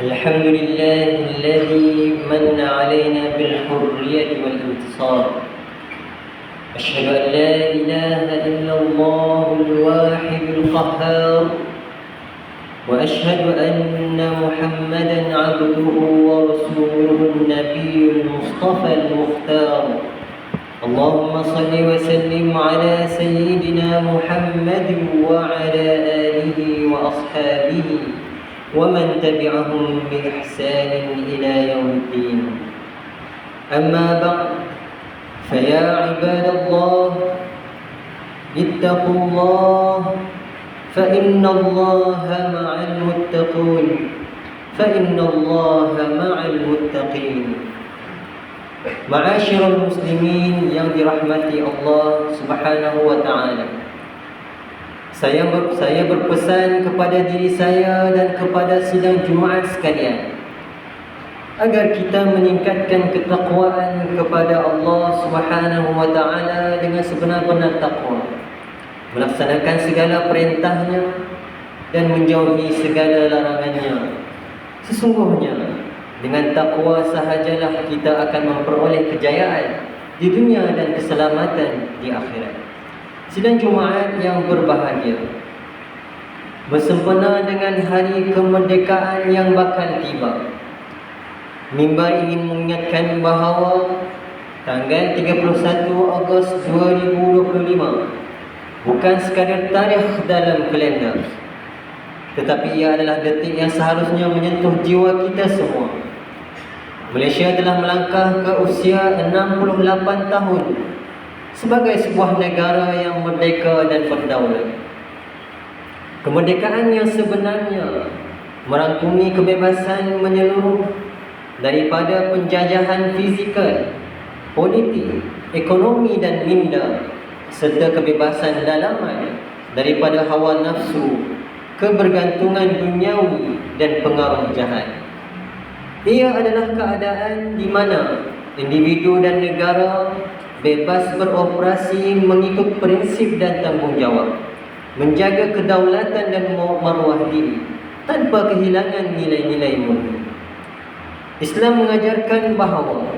الحمد لله الذي من علينا بالحرية والانتصار. أشهد أن لا إله إلا الله الواحد القهار. وأشهد أن محمدا عبده ورسوله النبي المصطفى المختار. اللهم صل وسلم على سيدنا محمد وعلى آله وأصحابه ومن تبعهم بإحسان إلى يوم الدين أما بعد فيا عباد الله اتقوا الله فإن الله مع المتقون فإن الله مع المتقين muslimin yang dirahmati Allah Subhanahu wa taala. Saya ber, saya berpesan kepada diri saya dan kepada sidang Jumaat sekalian agar kita meningkatkan ketakwaan kepada Allah Subhanahu wa taala dengan sebenar-benar takwa. Melaksanakan segala perintahnya dan menjauhi segala larangannya. Sesungguhnya dengan takwa sahajalah kita akan memperoleh kejayaan di dunia dan keselamatan di akhirat. Sidang Jumaat yang berbahagia. Bersempena dengan hari kemerdekaan yang bakal tiba. Mimbar ingin mengingatkan bahawa Tanggal 31 Ogos 2025 Bukan sekadar tarikh dalam kalender Tetapi ia adalah detik yang seharusnya menyentuh jiwa kita semua. Malaysia telah melangkah ke usia 68 tahun sebagai sebuah negara yang merdeka dan berdaulat. Kemerdekaan yang sebenarnya merangkumi kebebasan menyeluruh daripada penjajahan fizikal, politik, ekonomi dan minda serta kebebasan dalaman daripada hawa nafsu, kebergantungan duniawi dan pengaruh jahat. Ia adalah keadaan di mana individu dan negara bebas beroperasi mengikut prinsip dan tanggungjawab, menjaga kedaulatan dan maruah diri tanpa kehilangan nilai-nilai murni. Islam mengajarkan bahawa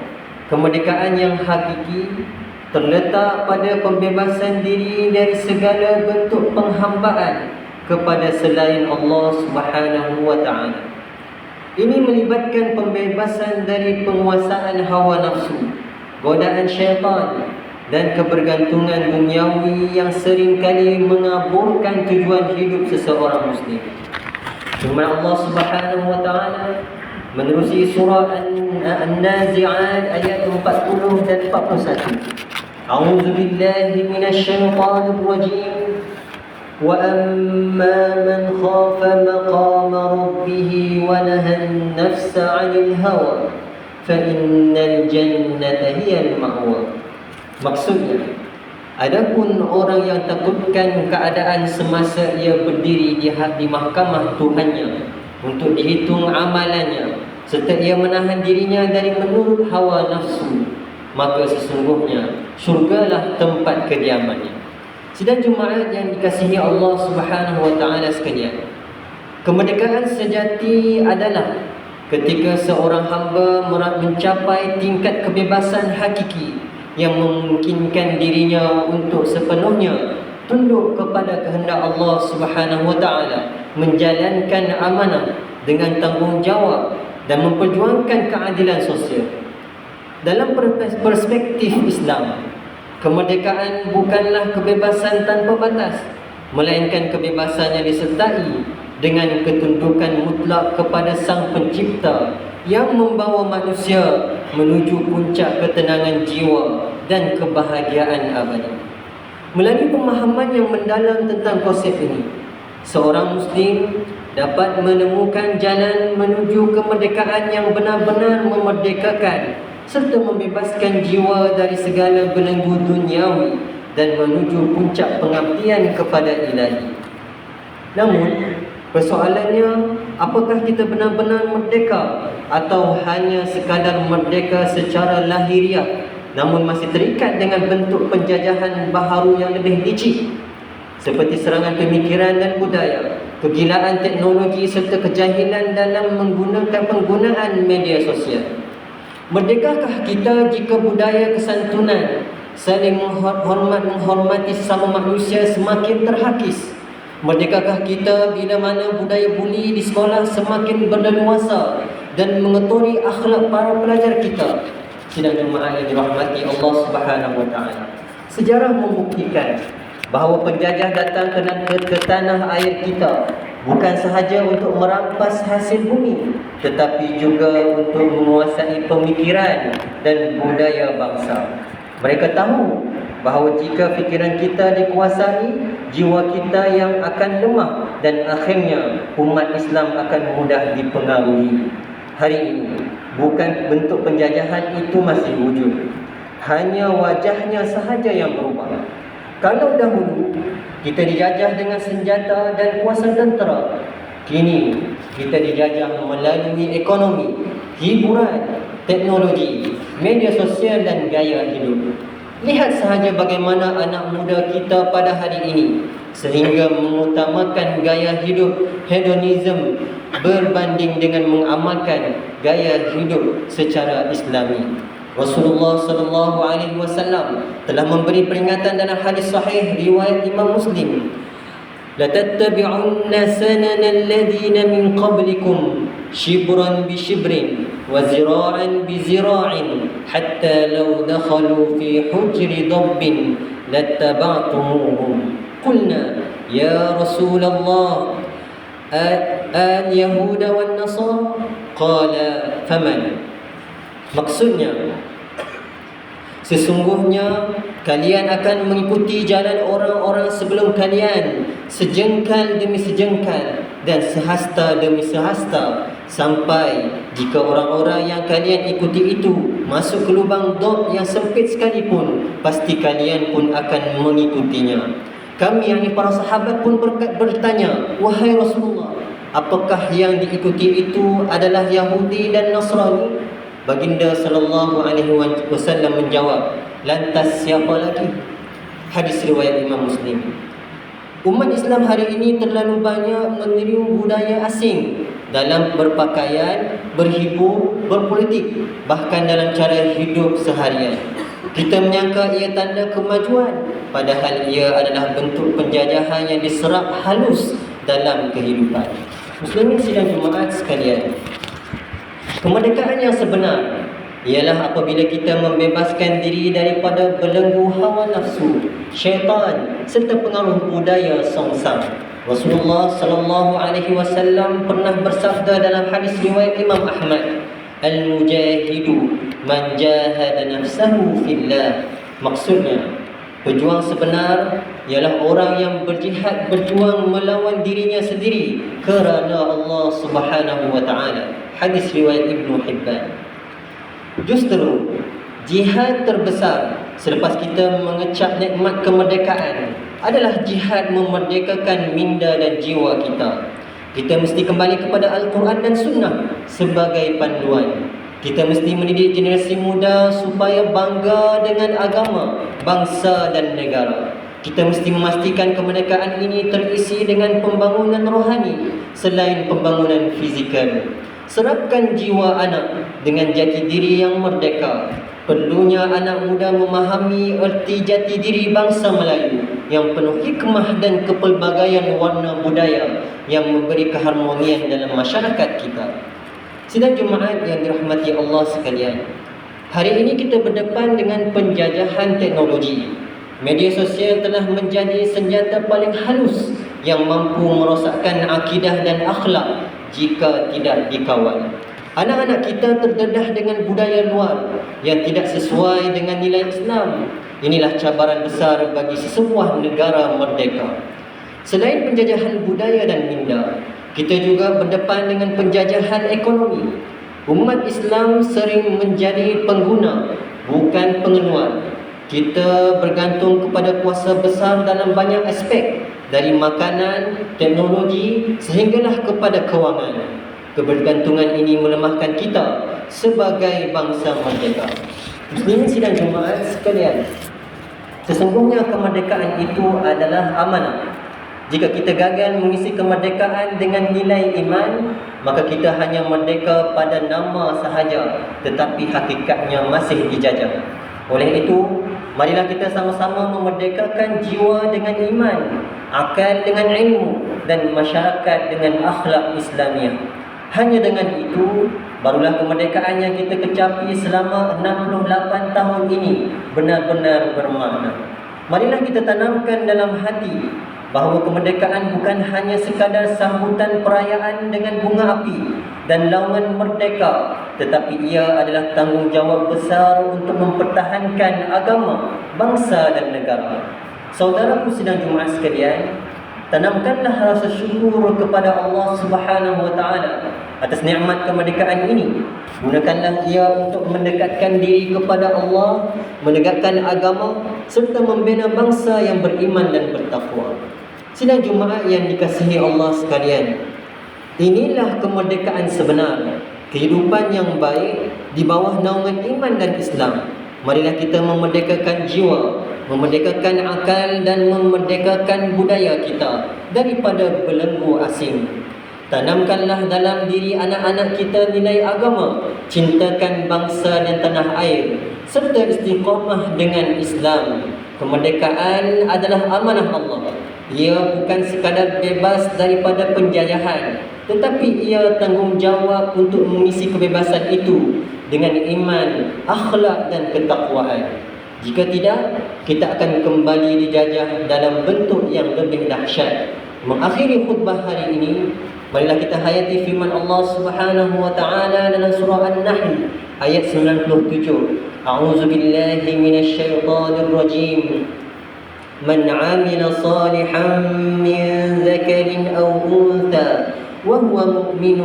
kemerdekaan yang hakiki terletak pada pembebasan diri dari segala bentuk penghambaan kepada selain Allah Subhanahu wa taala. Ini melibatkan pembebasan dari penguasaan hawa nafsu, godaan syaitan dan kebergantungan duniawi yang seringkali mengaburkan tujuan hidup seseorang muslim. Firman Allah Subhanahu wa taala menerusi surah An-Nazi'at ayat 40 dan 41. A'udzu billahi minasy syaithanir rajim. وأما من خاف مقام ربه ونهى النفس عن الهوى fa innal jannata hiyal mahwa maksudnya adapun orang yang takutkan keadaan semasa ia berdiri di di mahkamah Tuhannya untuk dihitung amalannya serta ia menahan dirinya dari menurut hawa nafsu maka sesungguhnya syurgalah tempat kediamannya. Sidang jumaat yang dikasihi Allah Subhanahu wa taala sekalian Kemerdekaan sejati adalah ketika seorang hamba mencapai tingkat kebebasan hakiki yang memungkinkan dirinya untuk sepenuhnya tunduk kepada kehendak Allah Subhanahu wa taala, menjalankan amanah dengan tanggungjawab dan memperjuangkan keadilan sosial. Dalam perspektif Islam, Kemerdekaan bukanlah kebebasan tanpa batas Melainkan kebebasan yang disertai Dengan ketundukan mutlak kepada sang pencipta Yang membawa manusia menuju puncak ketenangan jiwa Dan kebahagiaan abadi Melalui pemahaman yang mendalam tentang konsep ini Seorang Muslim dapat menemukan jalan menuju kemerdekaan yang benar-benar memerdekakan serta membebaskan jiwa dari segala belenggu duniawi dan menuju puncak pengabdian kepada ilahi. Namun, persoalannya, apakah kita benar-benar merdeka atau hanya sekadar merdeka secara lahiriah namun masih terikat dengan bentuk penjajahan baharu yang lebih licik seperti serangan pemikiran dan budaya kegilaan teknologi serta kejahilan dalam menggunakan penggunaan media sosial. Merdekakah kita jika budaya kesantunan saling menghormat menghormati sesama manusia semakin terhakis? Merdekakah kita bila mana budaya buli di sekolah semakin berleluasa dan mengetori akhlak para pelajar kita? Sidang jemaah yang dirahmati Allah Subhanahu wa taala. Sejarah membuktikan bahawa penjajah datang ke, ke, ke tanah air kita bukan sahaja untuk merampas hasil bumi tetapi juga untuk menguasai pemikiran dan budaya bangsa. Mereka tahu bahawa jika fikiran kita dikuasai, jiwa kita yang akan lemah dan akhirnya umat Islam akan mudah dipengaruhi. Hari ini, bukan bentuk penjajahan itu masih wujud. Hanya wajahnya sahaja yang berubah. Kalau dahulu kita dijajah dengan senjata dan kuasa tentera, kini kita dijajah melalui ekonomi, hiburan, teknologi, media sosial dan gaya hidup. Lihat sahaja bagaimana anak muda kita pada hari ini sehingga mengutamakan gaya hidup hedonism berbanding dengan mengamalkan gaya hidup secara islami. Rasulullah sallallahu alaihi wasallam telah memberi peringatan dalam hadis sahih riwayat Imam Muslim. لتتبعن سنن الذين من قبلكم شبرا بشبر وزراعا بزراع حتى لو دخلوا في حجر ضب لاتبعتموهم. قلنا يا رسول الله آل يهود والنصارى؟ قال فمن؟ مقصودnya sesungguhnya kalian akan mengikuti jalan orang-orang sebelum kalian sejengkal demi sejengkal dan sehasta demi sehasta sampai jika orang-orang yang kalian ikuti itu masuk ke lubang dot yang sempit sekalipun pasti kalian pun akan mengikutinya. Kami yang para sahabat pun bertanya, wahai Rasulullah, apakah yang diikuti itu adalah Yahudi dan Nasrani? Baginda sallallahu alaihi wasallam menjawab, lantas siapa lagi? Hadis riwayat Imam Muslim. Umat Islam hari ini terlalu banyak meniru budaya asing dalam berpakaian, berhibur, berpolitik, bahkan dalam cara hidup seharian. Kita menyangka ia tanda kemajuan, padahal ia adalah bentuk penjajahan yang diserap halus dalam kehidupan. Muslimin sidang Jumaat sekalian, Kemerdekaan yang sebenar ialah apabila kita membebaskan diri daripada belenggu hawa nafsu, syaitan serta pengaruh budaya songsang. Rasulullah sallallahu alaihi wasallam pernah bersabda dalam hadis riwayat Imam Ahmad, "Al-mujahidu man jahada nafsahu fillah." Maksudnya, pejuang sebenar ialah orang yang berjihad berjuang melawan dirinya sendiri kerana Allah Subhanahu wa taala hadis riwayat Ibnu Hibban. Justru jihad terbesar selepas kita mengecap nikmat kemerdekaan adalah jihad memerdekakan minda dan jiwa kita. Kita mesti kembali kepada Al-Quran dan Sunnah sebagai panduan. Kita mesti mendidik generasi muda supaya bangga dengan agama, bangsa dan negara. Kita mesti memastikan kemerdekaan ini terisi dengan pembangunan rohani selain pembangunan fizikal. Serapkan jiwa anak dengan jati diri yang merdeka. Perlunya anak muda memahami erti jati diri bangsa Melayu yang penuh hikmah dan kepelbagaian warna budaya yang memberi keharmonian dalam masyarakat kita. Sidang Jumaat yang dirahmati Allah sekalian. Hari ini kita berdepan dengan penjajahan teknologi. Media sosial telah menjadi senjata paling halus yang mampu merosakkan akidah dan akhlak jika tidak dikawal. Anak-anak kita terdedah dengan budaya luar yang tidak sesuai dengan nilai Islam. Inilah cabaran besar bagi sesebuah negara merdeka. Selain penjajahan budaya dan minda, kita juga berdepan dengan penjajahan ekonomi. Umat Islam sering menjadi pengguna, bukan pengeluar. Kita bergantung kepada kuasa besar dalam banyak aspek dari makanan, teknologi sehinggalah kepada kewangan. Kebergantungan ini melemahkan kita sebagai bangsa merdeka. Muslimin sidang Jumaat sekalian, sesungguhnya kemerdekaan itu adalah amanah. Jika kita gagal mengisi kemerdekaan dengan nilai iman, maka kita hanya merdeka pada nama sahaja, tetapi hakikatnya masih dijajah. Oleh itu, marilah kita sama-sama memerdekakan jiwa dengan iman, akal dengan ilmu dan masyarakat dengan akhlak Islamiah. Hanya dengan itu, barulah kemerdekaan yang kita kecapi selama 68 tahun ini benar-benar bermakna. Marilah kita tanamkan dalam hati bahawa kemerdekaan bukan hanya sekadar sambutan perayaan dengan bunga api dan laungan merdeka tetapi ia adalah tanggungjawab besar untuk mempertahankan agama, bangsa dan negara. Saudaraku sedang Jumaat sekalian, tanamkanlah rasa syukur kepada Allah Subhanahu wa taala atas nikmat kemerdekaan ini. Gunakanlah ia untuk mendekatkan diri kepada Allah, menegakkan agama serta membina bangsa yang beriman dan bertakwa. Sidang Jumaat yang dikasihi Allah sekalian. Inilah kemerdekaan sebenar. Kehidupan yang baik di bawah naungan iman dan Islam. Marilah kita memerdekakan jiwa Memerdekakan akal dan memerdekakan budaya kita Daripada belenggu asing. Tanamkanlah dalam diri anak-anak kita nilai agama Cintakan bangsa dan tanah air Serta istiqamah dengan Islam. Kemerdekaan adalah amanah Allah ia bukan sekadar bebas daripada penjajahan Tetapi ia tanggungjawab untuk mengisi kebebasan itu Dengan iman, akhlak dan ketakwaan Jika tidak, kita akan kembali dijajah dalam bentuk yang lebih dahsyat Mengakhiri khutbah hari ini Marilah kita hayati firman Allah Subhanahu wa taala dalam surah An-Nahl ayat 97. A'udzu billahi minasyaitonir rajim. من عمل صالحا من ذكر أو أنثى وهو مؤمن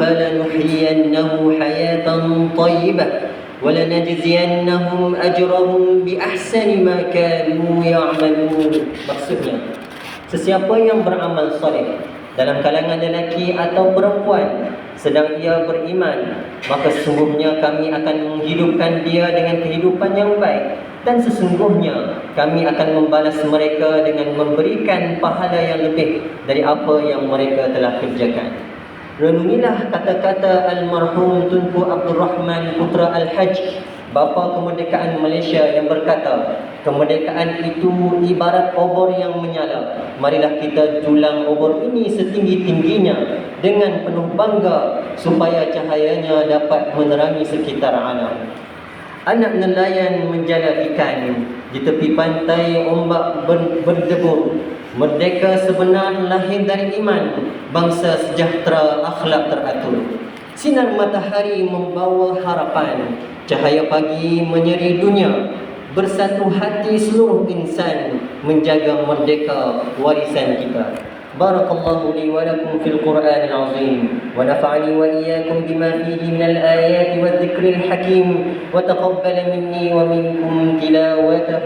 فلنحيينه حياة طيبة ولنجزينهم أجرهم بأحسن ما كانوا يعملون maksudnya sesiapa yang beramal soleh dalam kalangan lelaki atau perempuan sedang ia beriman maka sesungguhnya kami akan menghidupkan dia dengan kehidupan yang baik dan sesungguhnya kami akan membalas mereka dengan memberikan pahala yang lebih dari apa yang mereka telah kerjakan renungilah kata-kata almarhum Tunku Abdul Rahman Putra Al-Hajj bapa kemerdekaan Malaysia yang berkata, kemerdekaan itu ibarat obor yang menyala. Marilah kita julang obor ini setinggi-tingginya dengan penuh bangga supaya cahayanya dapat menerangi sekitar alam. Anak nelayan menjala ikan di tepi pantai ombak berdebur. Merdeka sebenar lahir dari iman, bangsa sejahtera akhlak teratur. Sinar matahari membawa harapan, Cahaya pagi menyeri dunia Bersatu hati seluruh insan Menjaga merdeka warisan kita بارك الله لي ولكم في القرآن العظيم ونفعني وإياكم بما فيه من الآيات والذكر الحكيم وتقبل مني ومنكم تلاوته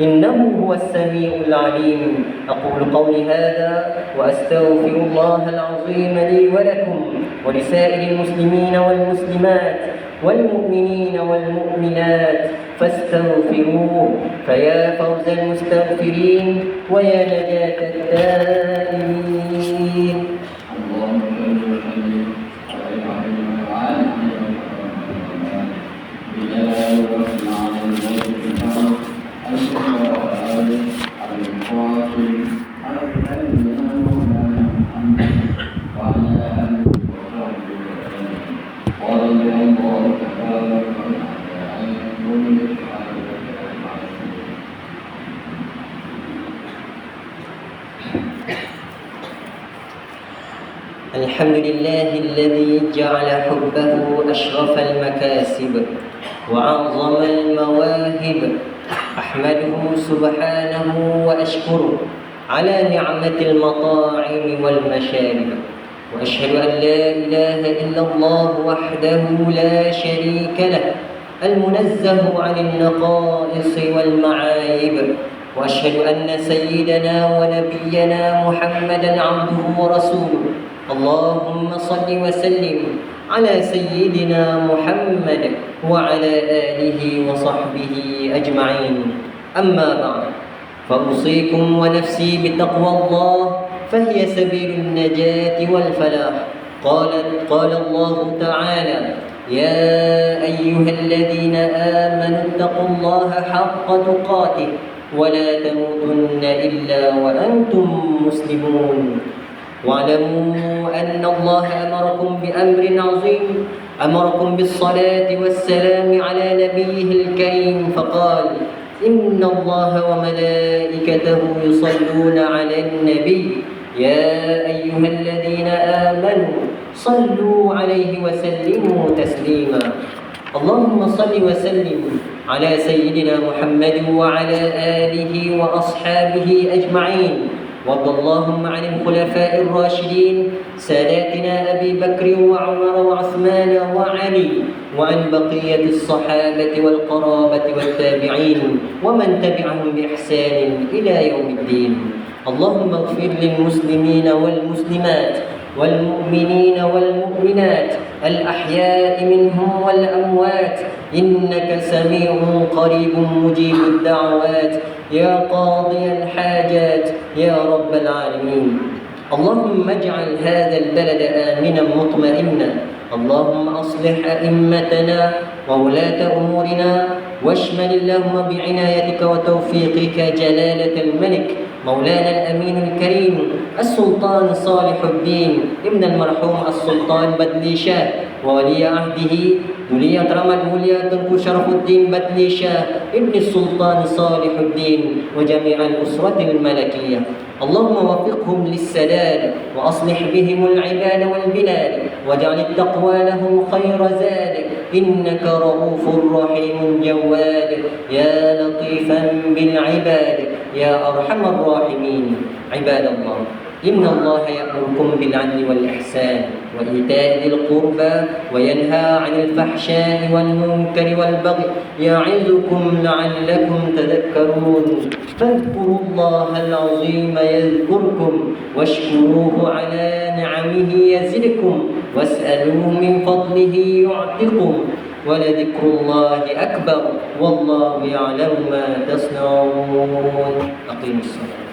إنه هو السميع العليم. أقول قولي هذا وأستغفر الله العظيم لي ولكم ولسائر المسلمين والمسلمات والمؤمنين والمؤمنات فاستغفروه فيا فوز المستغفرين ويا نجاة التائبين الحمد لله الذي جعل حبه أشرف المكاسب وأعظم المواهب. أحمده سبحانه وأشكره على نعمة المطاعم والمشارب. وأشهد أن لا إله إلا الله وحده لا شريك له المنزه عن النقائص والمعايب. وأشهد أن سيدنا ونبينا محمدا عبده ورسوله. اللهم صل وسلم على سيدنا محمد وعلى آله وصحبه أجمعين. أما بعد فأوصيكم ونفسي بتقوى الله فهي سبيل النجاة والفلاح. قال قال الله تعالى يا أيها الذين آمنوا اتقوا الله حق تقاته ولا تموتن إلا وأنتم مسلمون. واعلموا أن الله أمركم بأمر عظيم أمركم بالصلاة والسلام على نبيه الكريم فقال إن الله وملائكته يصلون على النبي. يا أيها الذين آمنوا صلوا عليه وسلموا تسليما. اللهم صل وسلم على سيدنا محمد وعلى آله وأصحابه أجمعين. وارض اللهم عن الخلفاء الراشدين ساداتنا أبي بكر وعمر وعثمان وعلي وعن بقية الصحابة والقرابة والتابعين ومن تبعهم بإحسان إلى يوم الدين. اللهم اغفر للمسلمين والمسلمات والمؤمنين والمؤمنات الأحياء منهم والأموات. إنك سميع قريب مجيب الدعوات. يا قاضي الحاجات. يا رب العالمين. اللهم اجعل هذا البلد آمنا مطمئنا. اللهم أصلح أئمتنا وولاة أمورنا. واشمل اللهم بعنايتك وتوفيقك جلالة الملك. مولانا الأمين الكريم السلطان صالح الدين إبن المرحوم السلطان بدلي شاه وولي عهده ولي رمد ولي تنكو شرف الدين بدلي شاه إبن السلطان صالح الدين وجميع الأسرة الملكية. اللهم وفقهم للسداد وأصلح بهم العباد والبلاد واجعل التقوى لهم خير زاد. إنك رؤوف رحيم جواد يا لطيفا بالعباد. يا أرحم الراحمين عباد الله إن الله يأمركم بالعدل والإحسان وإيتاء ذي القربى وينهى عن الفحشاء والمنكر والبغي يعظكم لعلكم تذكرون. فاذكروا الله العظيم يذكركم واشكروه على نعمه يزدكم واسألوه من فضله يعطكم ولذكر الله أكبر والله يعلم ما تصنعون. أقيموا الصلاة.